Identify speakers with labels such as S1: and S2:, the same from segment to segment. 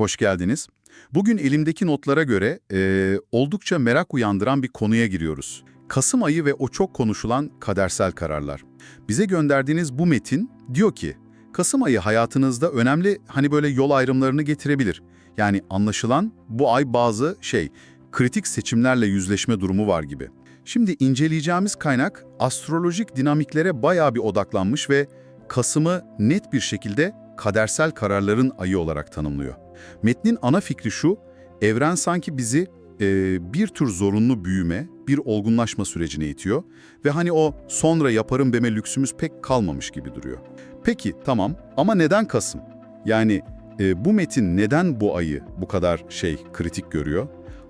S1: hoş geldiniz. Bugün elimdeki notlara göre e, oldukça merak uyandıran bir konuya giriyoruz. Kasım ayı ve o çok konuşulan kadersel kararlar. Bize gönderdiğiniz bu metin diyor ki, Kasım ayı hayatınızda önemli hani böyle yol ayrımlarını getirebilir. Yani anlaşılan bu ay bazı şey, kritik seçimlerle yüzleşme durumu var gibi. Şimdi inceleyeceğimiz kaynak astrolojik dinamiklere bayağı bir odaklanmış ve Kasım'ı net bir şekilde kadersel kararların ayı olarak tanımlıyor. Metnin ana fikri şu, evren sanki bizi e, bir tür zorunlu büyüme, bir olgunlaşma sürecine itiyor ve hani o sonra yaparım deme lüksümüz pek kalmamış gibi duruyor. Peki tamam ama neden Kasım? Yani e, bu metin neden bu ayı bu kadar şey kritik görüyor?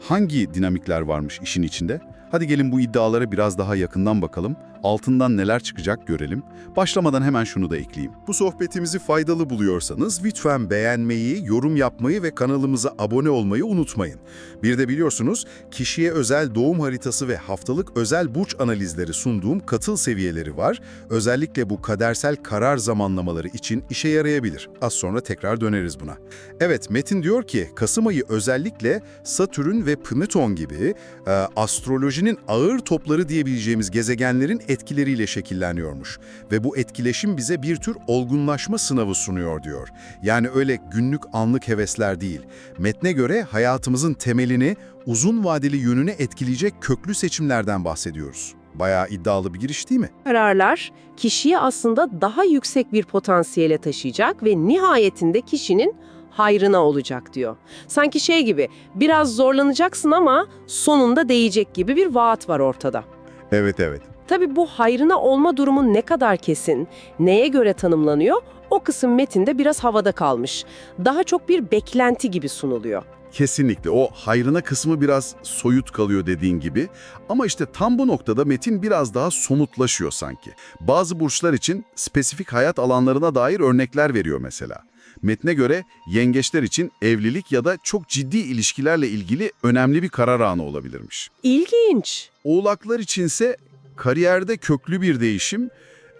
S1: Hangi dinamikler varmış işin içinde? Hadi gelin bu iddialara biraz daha yakından bakalım. Altından neler çıkacak görelim. Başlamadan hemen şunu da ekleyeyim.
S2: Bu sohbetimizi faydalı buluyorsanız lütfen beğenmeyi, yorum yapmayı ve kanalımıza abone olmayı unutmayın. Bir de biliyorsunuz kişiye özel doğum haritası ve haftalık özel burç analizleri sunduğum katıl seviyeleri var. Özellikle bu kadersel karar zamanlamaları için işe yarayabilir. Az sonra tekrar döneriz buna. Evet Metin diyor ki Kasım ayı özellikle Satürn ve Plüton gibi e, astrolojinin ağır topları diyebileceğimiz gezegenlerin etkileriyle şekilleniyormuş. Ve bu etkileşim bize bir tür olgunlaşma sınavı sunuyor diyor. Yani öyle günlük anlık hevesler değil. Metne göre hayatımızın temelini uzun vadeli yönüne etkileyecek köklü seçimlerden bahsediyoruz. Bayağı iddialı bir giriş değil mi?
S3: kararlar kişiyi aslında daha yüksek bir potansiyele taşıyacak ve nihayetinde kişinin hayrına olacak diyor. Sanki şey gibi biraz zorlanacaksın ama sonunda değecek gibi bir vaat var ortada.
S2: Evet evet.
S3: Tabii bu hayrına olma durumu ne kadar kesin, neye göre tanımlanıyor o kısım metinde biraz havada kalmış. Daha çok bir beklenti gibi sunuluyor.
S2: Kesinlikle o hayrına kısmı biraz soyut kalıyor dediğin gibi ama işte tam bu noktada metin biraz daha somutlaşıyor sanki. Bazı burçlar için spesifik hayat alanlarına dair örnekler veriyor mesela. Metne göre yengeçler için evlilik ya da çok ciddi ilişkilerle ilgili önemli bir karar anı olabilirmiş.
S3: İlginç.
S2: Oğlaklar içinse kariyerde köklü bir değişim,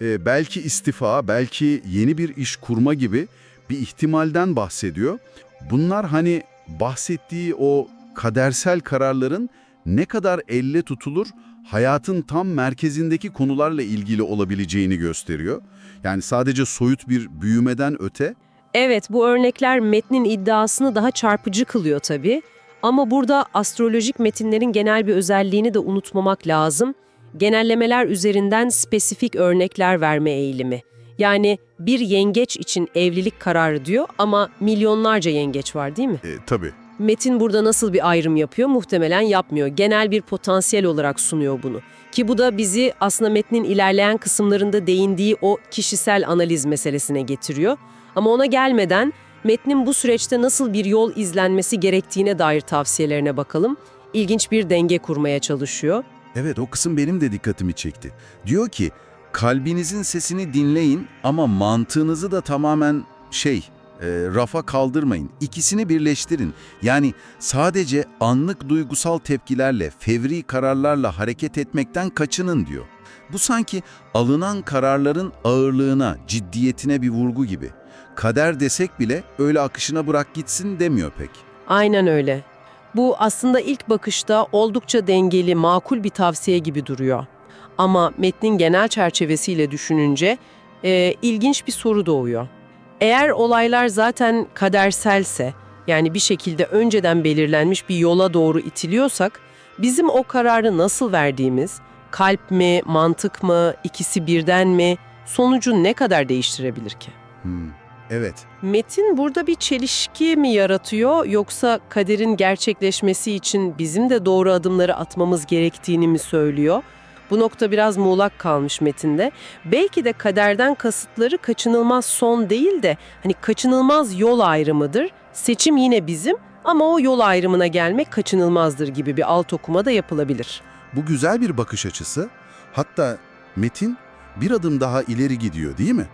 S2: e, belki istifa, belki yeni bir iş kurma gibi bir ihtimalden bahsediyor. Bunlar hani bahsettiği o kadersel kararların ne kadar elle tutulur, hayatın tam merkezindeki konularla ilgili olabileceğini gösteriyor. Yani sadece soyut bir büyümeden öte,
S3: Evet, bu örnekler metnin iddiasını daha çarpıcı kılıyor tabii. Ama burada astrolojik metinlerin genel bir özelliğini de unutmamak lazım. Genellemeler üzerinden spesifik örnekler verme eğilimi. Yani bir yengeç için evlilik kararı diyor ama milyonlarca yengeç var değil mi?
S2: e, tabii
S3: Metin burada nasıl bir ayrım yapıyor? Muhtemelen yapmıyor. Genel bir potansiyel olarak sunuyor bunu. Ki bu da bizi aslında metnin ilerleyen kısımlarında değindiği o kişisel analiz meselesine getiriyor. Ama ona gelmeden metnin bu süreçte nasıl bir yol izlenmesi gerektiğine dair tavsiyelerine bakalım. İlginç bir denge kurmaya çalışıyor.
S2: Evet o kısım benim de dikkatimi çekti. Diyor ki kalbinizin sesini dinleyin ama mantığınızı da tamamen şey e, rafa kaldırmayın. İkisini birleştirin. Yani sadece anlık duygusal tepkilerle, fevri kararlarla hareket etmekten kaçının diyor. Bu sanki alınan kararların ağırlığına, ciddiyetine bir vurgu gibi. Kader desek bile öyle akışına bırak gitsin demiyor pek.
S3: Aynen öyle. Bu aslında ilk bakışta oldukça dengeli, makul bir tavsiye gibi duruyor. Ama metnin genel çerçevesiyle düşününce e, ilginç bir soru doğuyor. Eğer olaylar zaten kaderselse, yani bir şekilde önceden belirlenmiş bir yola doğru itiliyorsak, bizim o kararı nasıl verdiğimiz, kalp mi, mantık mı, ikisi birden mi, sonucu ne kadar değiştirebilir ki?
S2: Hmm, evet.
S3: Metin burada bir çelişki mi yaratıyor yoksa kaderin gerçekleşmesi için bizim de doğru adımları atmamız gerektiğini mi söylüyor? Bu nokta biraz muğlak kalmış metinde. Belki de kaderden kasıtları kaçınılmaz son değil de hani kaçınılmaz yol ayrımıdır. Seçim yine bizim ama o yol ayrımına gelmek kaçınılmazdır gibi bir alt okuma da yapılabilir.
S2: Bu güzel bir bakış açısı. Hatta Metin bir adım daha ileri gidiyor değil mi?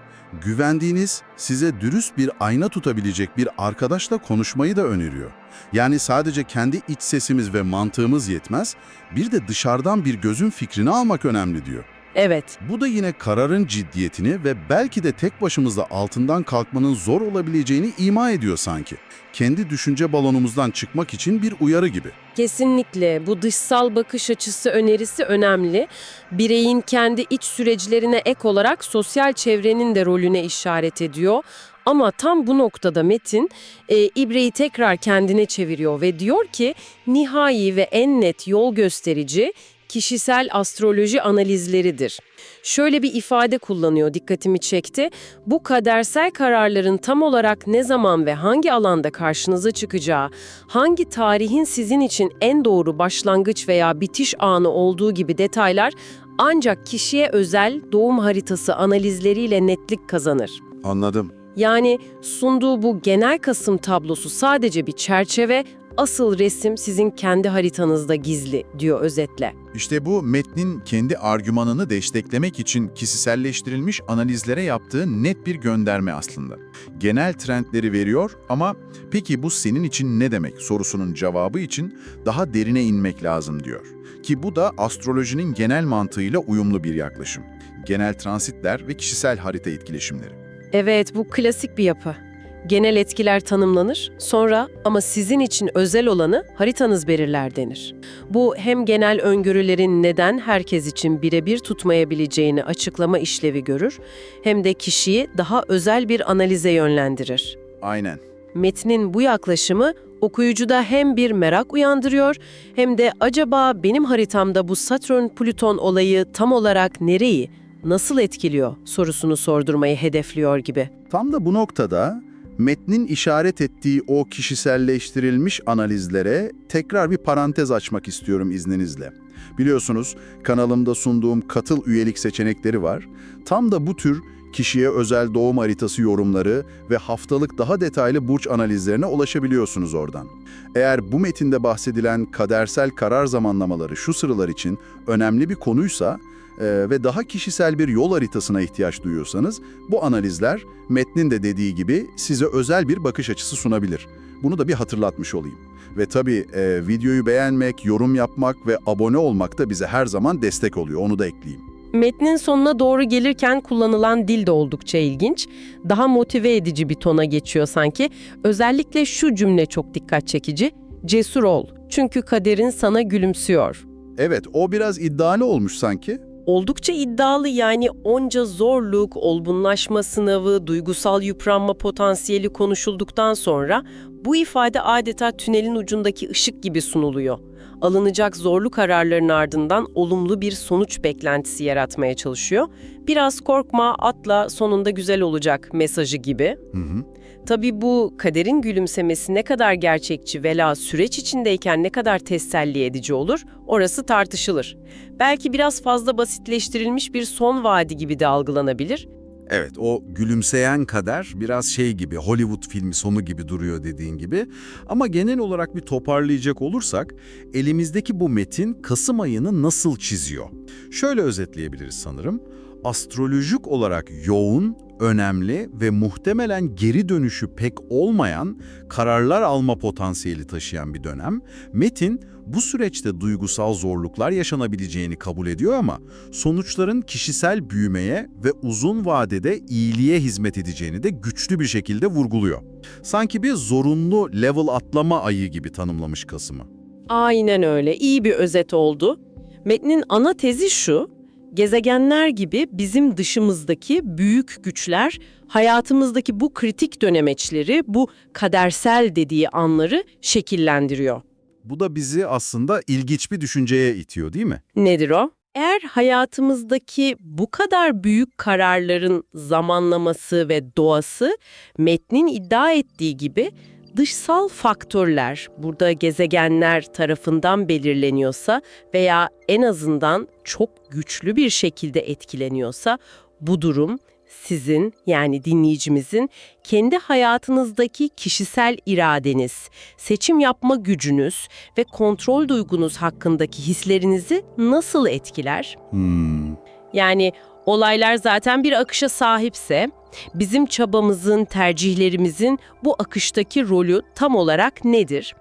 S2: Güvendiğiniz, size dürüst bir ayna tutabilecek bir arkadaşla konuşmayı da öneriyor. Yani sadece kendi iç sesimiz ve mantığımız yetmez, bir de dışarıdan bir gözün fikrini almak önemli diyor.
S3: Evet,
S2: Bu da yine kararın ciddiyetini ve belki de tek başımızda altından kalkmanın zor olabileceğini ima ediyor sanki. Kendi düşünce balonumuzdan çıkmak için bir uyarı gibi.
S3: kesinlikle bu dışsal bakış açısı önerisi önemli. Bireyin kendi iç süreçlerine ek olarak sosyal çevrenin de rolüne işaret ediyor. Ama tam bu noktada Metin e, ibreyi tekrar kendine çeviriyor ve diyor ki nihai ve en net yol gösterici kişisel astroloji analizleridir. Şöyle bir ifade kullanıyor dikkatimi çekti. Bu kadersel kararların tam olarak ne zaman ve hangi alanda karşınıza çıkacağı, hangi tarihin sizin için en doğru başlangıç veya bitiş anı olduğu gibi detaylar ancak kişiye özel doğum haritası analizleriyle netlik kazanır.
S4: Anladım.
S3: Yani sunduğu bu genel Kasım tablosu sadece bir çerçeve, asıl resim sizin kendi haritanızda gizli diyor özetle.
S5: İşte bu metnin kendi argümanını desteklemek için kişiselleştirilmiş analizlere yaptığı net bir gönderme aslında. Genel trendleri veriyor ama peki bu senin için ne demek sorusunun cevabı için daha derine inmek lazım diyor. Ki bu da astrolojinin genel mantığıyla uyumlu bir yaklaşım. Genel transitler ve kişisel harita etkileşimleri.
S3: Evet, bu klasik bir yapı. Genel etkiler tanımlanır, sonra ama sizin için özel olanı haritanız belirler denir. Bu hem genel öngörülerin neden herkes için birebir tutmayabileceğini açıklama işlevi görür, hem de kişiyi daha özel bir analize yönlendirir.
S5: Aynen.
S3: Metnin bu yaklaşımı okuyucuda hem bir merak uyandırıyor hem de acaba benim haritamda bu Satürn-Plüton olayı tam olarak nereyi, nasıl etkiliyor sorusunu sordurmayı hedefliyor gibi.
S2: Tam da bu noktada metnin işaret ettiği o kişiselleştirilmiş analizlere tekrar bir parantez açmak istiyorum izninizle. Biliyorsunuz kanalımda sunduğum katıl üyelik seçenekleri var. Tam da bu tür kişiye özel doğum haritası yorumları ve haftalık daha detaylı burç analizlerine ulaşabiliyorsunuz oradan. Eğer bu metinde bahsedilen kadersel karar zamanlamaları şu sıralar için önemli bir konuysa e, ve daha kişisel bir yol haritasına ihtiyaç duyuyorsanız bu analizler metnin de dediği gibi size özel bir bakış açısı sunabilir. Bunu da bir hatırlatmış olayım. Ve tabii e, videoyu beğenmek, yorum yapmak ve abone olmak da bize her zaman destek oluyor. Onu da ekleyeyim.
S3: Metnin sonuna doğru gelirken kullanılan dil de oldukça ilginç. Daha motive edici bir tona geçiyor sanki. Özellikle şu cümle çok dikkat çekici. Cesur ol. Çünkü kaderin sana gülümsüyor.
S2: Evet, o biraz iddialı olmuş sanki.
S3: Oldukça iddialı yani onca zorluk, olgunlaşma sınavı, duygusal yıpranma potansiyeli konuşulduktan sonra bu ifade adeta tünelin ucundaki ışık gibi sunuluyor. Alınacak zorlu kararların ardından olumlu bir sonuç beklentisi yaratmaya çalışıyor. Biraz korkma, atla, sonunda güzel olacak mesajı gibi.
S2: Hı hı.
S3: Tabii bu kaderin gülümsemesi ne kadar gerçekçi vela süreç içindeyken ne kadar teselli edici olur, orası tartışılır. Belki biraz fazla basitleştirilmiş bir son vaadi gibi de algılanabilir.
S6: Evet, o gülümseyen kader biraz şey gibi, Hollywood filmi sonu gibi duruyor dediğin gibi. Ama genel olarak bir toparlayacak olursak, elimizdeki bu metin Kasım ayını nasıl çiziyor? Şöyle özetleyebiliriz sanırım. Astrolojik olarak yoğun, önemli ve muhtemelen geri dönüşü pek olmayan kararlar alma potansiyeli taşıyan bir dönem. Metin bu süreçte duygusal zorluklar yaşanabileceğini kabul ediyor ama sonuçların kişisel büyümeye ve uzun vadede iyiliğe hizmet edeceğini de güçlü bir şekilde vurguluyor. Sanki bir zorunlu level atlama ayı gibi tanımlamış Kasım'ı.
S3: Aynen öyle. İyi bir özet oldu. Metnin ana tezi şu. Gezegenler gibi bizim dışımızdaki büyük güçler hayatımızdaki bu kritik dönemeçleri, bu kadersel dediği anları şekillendiriyor.
S5: Bu da bizi aslında ilginç bir düşünceye itiyor değil mi?
S3: Nedir o? Eğer hayatımızdaki bu kadar büyük kararların zamanlaması ve doğası metnin iddia ettiği gibi dışsal faktörler, burada gezegenler tarafından belirleniyorsa veya en azından çok güçlü bir şekilde etkileniyorsa bu durum sizin yani dinleyicimizin kendi hayatınızdaki kişisel iradeniz, seçim yapma gücünüz ve kontrol duygunuz hakkındaki hislerinizi nasıl etkiler?
S5: Hmm.
S3: Yani olaylar zaten bir akışa sahipse, Bizim çabamızın, tercihlerimizin bu akıştaki rolü tam olarak nedir?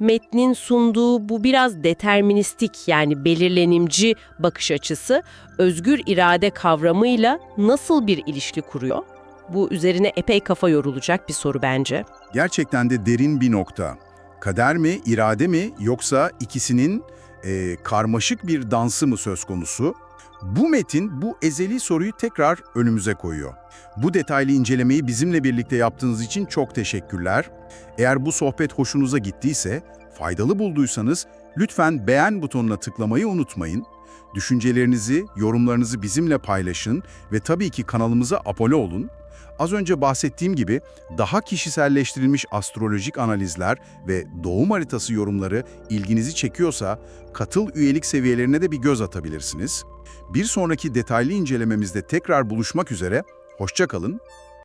S3: Metnin sunduğu bu biraz deterministik yani belirlenimci bakış açısı özgür irade kavramıyla nasıl bir ilişki kuruyor? Bu üzerine epey kafa yorulacak bir soru bence.
S2: Gerçekten de derin bir nokta. Kader mi, irade mi yoksa ikisinin e, karmaşık bir dansı mı söz konusu? Bu metin bu ezeli soruyu tekrar önümüze koyuyor. Bu detaylı incelemeyi bizimle birlikte yaptığınız için çok teşekkürler. Eğer bu sohbet hoşunuza gittiyse, faydalı bulduysanız lütfen beğen butonuna tıklamayı unutmayın. Düşüncelerinizi, yorumlarınızı bizimle paylaşın ve tabii ki kanalımıza abone olun. Az önce bahsettiğim gibi daha kişiselleştirilmiş astrolojik analizler ve doğum haritası yorumları ilginizi çekiyorsa katıl üyelik seviyelerine de bir göz atabilirsiniz. Bir sonraki detaylı incelememizde tekrar buluşmak üzere, hoşça kalın,